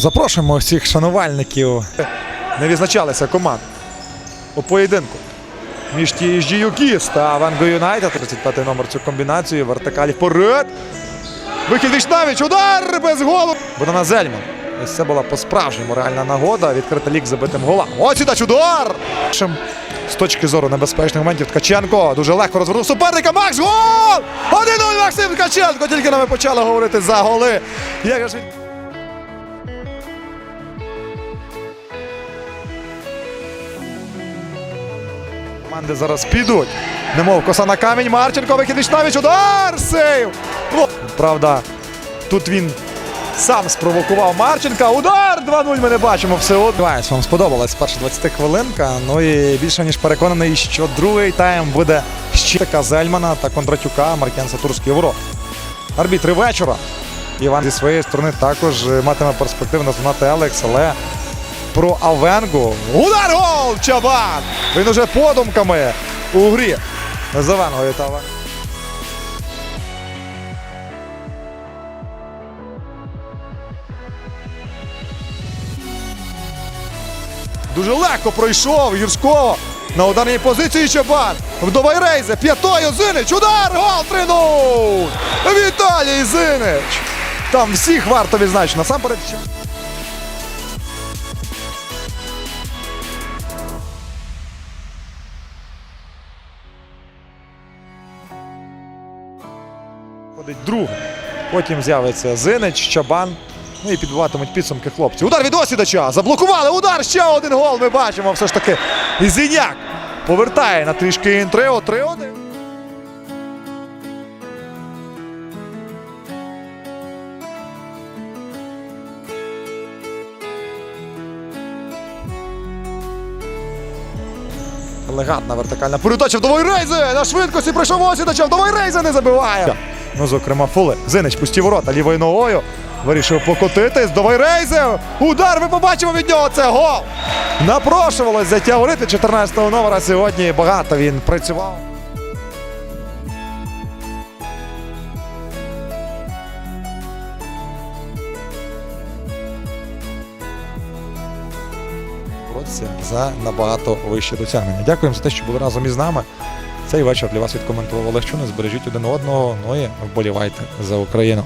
Запрошуємо всіх шанувальників. Не відзначалися команд у поєдинку. Між TSG Юкіс та Ванго Юнайтед. 35 номер цю комбінацію. Вертикалі вперед. Вихід Вічнавіч. Удар без голу. Богдана Зельман. Ось це була по-справжньому реальна нагода. Відкрита лік забитим голам. Ось ідач удар! З точки зору небезпечних моментів Ткаченко дуже легко розвернув суперника. Макс гол! 1-0 Максим Ткаченко. Тільки ми почали говорити за голи. Як же Команди зараз підуть. Немов коса на камінь. Марченко вихід Вічнавіч. Удар! Сейв! Правда, тут він сам спровокував Марченка. Удар! 2-0 ми не бачимо все одно. Вам сподобалась перша 20 хвилинка. Ну і більше ніж переконаний, що другий тайм буде ще така Зельмана та Кондратюка, Маркян Сатурський ворот. Арбітри вечора. Іван зі своєї сторони також е, матиме перспективу назвати Алекс, але про Авенгу. Удар гол! Чабан! Він уже подумками у грі з Авенгою та Авенгою. Дуже легко пройшов Юрського на ударній позиції Чабан. Вдовай рейзе. П'ятою Зинич. Удар! Гол 3-0! Віталій Зинич! Там всіх варто відзначити. Насамперед. Що- Ходить друг. Потім з'явиться Зинич, Чабан. Ну і підбиватимуть підсумки хлопці. Удар від осідача. Заблокували. Удар. Ще один гол. Ми бачимо все ж таки. І Зіняк повертає на трішки інтрио. 3-1. Елегантна вертикальна передача вдової рейзи! На швидкості прийшов осідача, вдової рейзи не забиває. Ну, зокрема, Фули. Зинич пусті ворота лівою ногою. Вирішив покотитись. Вдової рейзи! Удар! Ми побачимо від нього це гол! Напрошувалось ритмі 14-го номера. Сьогодні багато він працював. за набагато вище досягнення. Дякуємо за те, що були разом із нами. Цей вечір для вас відкоментував Олег Чунин. Збережіть один одного. Ну і вболівайте за Україну.